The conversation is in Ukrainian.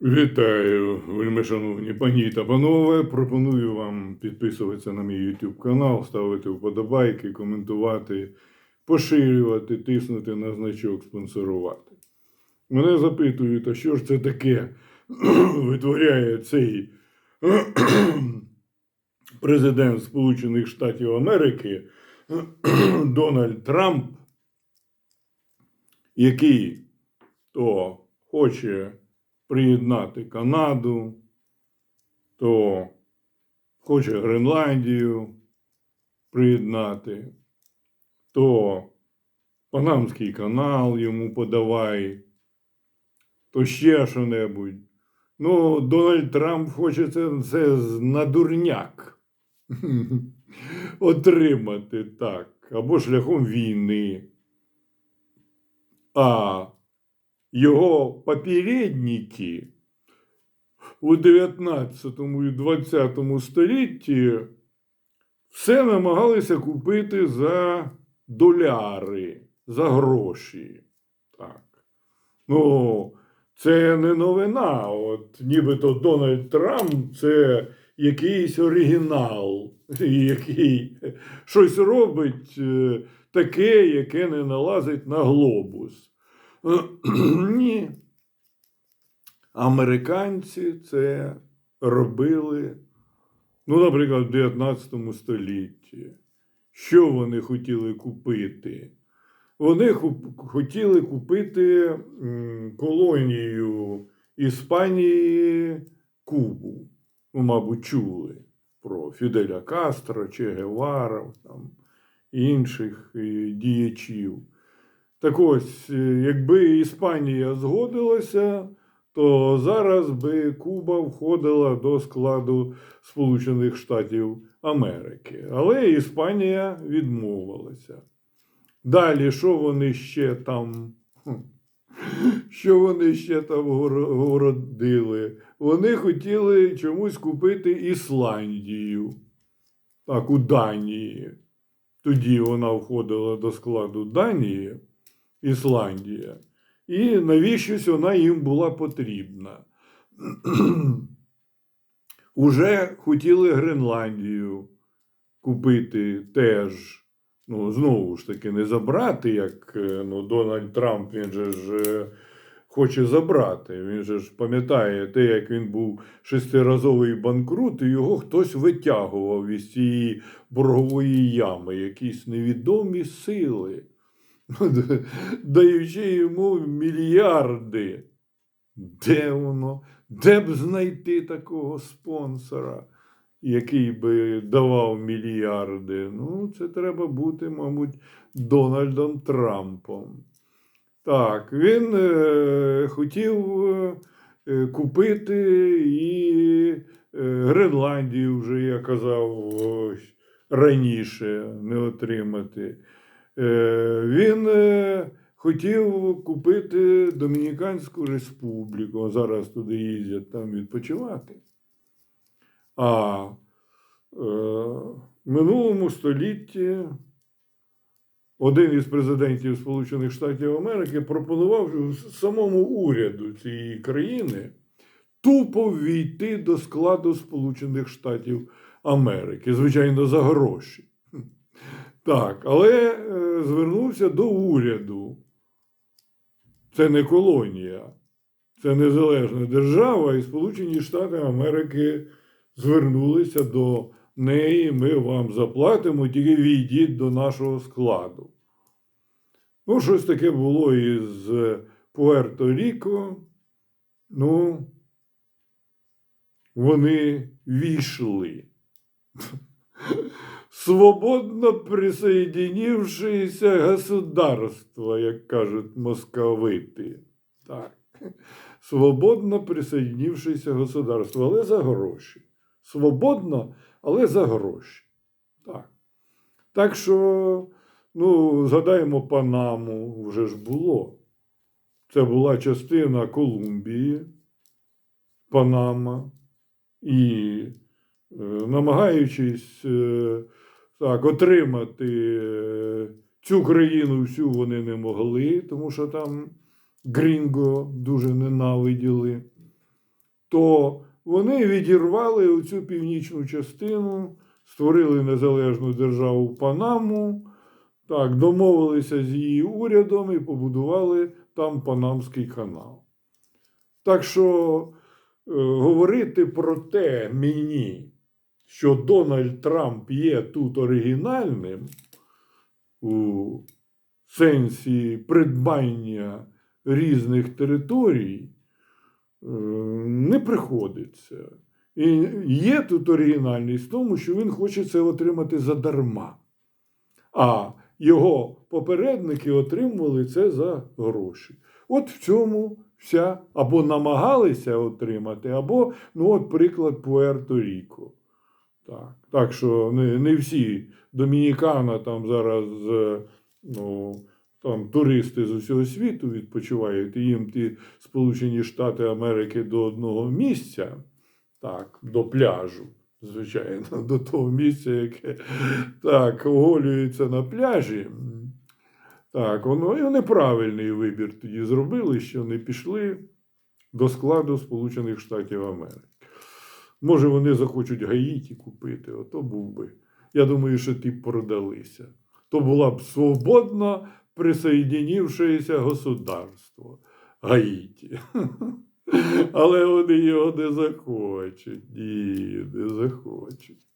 Вітаю, вельми шановні пані та панове. Пропоную вам підписуватися на мій YouTube канал, ставити вподобайки, коментувати, поширювати, тиснути на значок, спонсорувати. Мене запитують, а що ж це таке витворяє цей президент Сполучених Штатів Америки Дональд Трамп, який то хоче приєднати Канаду, то хоче Гренландію приєднати, то Панамський канал йому подавай, то ще що-небудь. Ну, Дональд Трамп хоче це, це на дурняк отримати так, або шляхом війни. А його попередники у 19 і 20 столітті все намагалися купити за доляри, за гроші. Так. Ну, це не новина. От нібито Дональд Трамп це якийсь оригінал, який щось робить е, таке, яке не налазить на глобус. Ні. Американці це робили, ну, наприклад, в 19 столітті. Що вони хотіли купити? Вони хотіли купити колонію Іспанії Кубу. Ну, мабуть, чули про Фіделя Кастро, Че Гевара, там, інших е, діячів. Так ось, е, якби Іспанія згодилася, то зараз би Куба входила до складу Сполучених Штатів Америки. Але Іспанія відмовилася. Далі, що вони ще там? Що вони ще там городили? Вони хотіли чомусь купити Ісландію. Так, у Данії. Тоді вона входила до складу Данії, Ісландія. І навіщось вона їм була потрібна. Уже хотіли Гренландію купити теж. Ну, знову ж таки, не забрати, як е, ну, Дональд Трамп, він же ж е, хоче забрати. Він же ж пам'ятає те, як він був шестиразовий банкрут, і його хтось витягував із цієї боргової ями, якісь невідомі сили, даючи йому мільярди. Де воно? Де б знайти такого спонсора, який би давав мільярди? Ну, це треба бути, мабуть, Дональдом Трампом. Так, він е, хотів е, купити і е, Гренландію, вже я казав ось, раніше не отримати. Е, він е, хотів купити Домініканську республіку. Зараз туди їздять там відпочивати. А е, в минулому столітті один із президентів Сполучених Штатів Америки пропонував самому уряду цієї країни тупо ввійти до складу Сполучених Штатів Америки, звичайно, за гроші. Так, але е, звернувся до уряду. Це не колонія, це незалежна держава, і Сполучені Штати Америки звернулися до неї. Ми вам заплатимо, тільки війдіть до нашого складу. Ну, щось таке було із Пуерто-Ріко. Ну, вони війшли. Свободно присоединившееся государство, як кажуть московити. Так. Свободно присоединившееся государство, але за гроші. Свободно, але за гроші. Так. Так що, ну, згадаємо Панаму, вже ж було. Це була частина Колумбії, Панама. І намагаючись е, так, отримати е, цю країну всю вони не могли, тому що там Грінго дуже ненавиділи. то вони відірвали оцю північну частину, створили незалежну державу Панаму, так, домовилися з її урядом і побудували там Панамський канал. Так що е, говорити про те мені, що Дональд Трамп є тут оригінальним у сенсі придбання різних територій, е, не приходиться. І є тут оригінальність в тому, що він хоче це отримати задарма. А його попередники отримували це за гроші. От в цьому вся або намагалися отримати, або, ну, от приклад Пуерто-Ріко. Так, так що не, не всі домінікана там зараз е, ну, там туристи з усього світу відпочивають, і їм ті Сполучені Штати Америки до одного місця, так, до пляжу, звичайно, до того місця, яке так, оголюється на пляжі. Так, воно і вони правильний вибір тоді зробили, що не пішли до складу Сполучених Штатів Америки. Може, вони захочуть Гаїті купити, ото був би. Я думаю, що ті продалися. То була б свободно присоединившееся государство Гаїті. Але вони його не захочуть. Ні, не захочуть.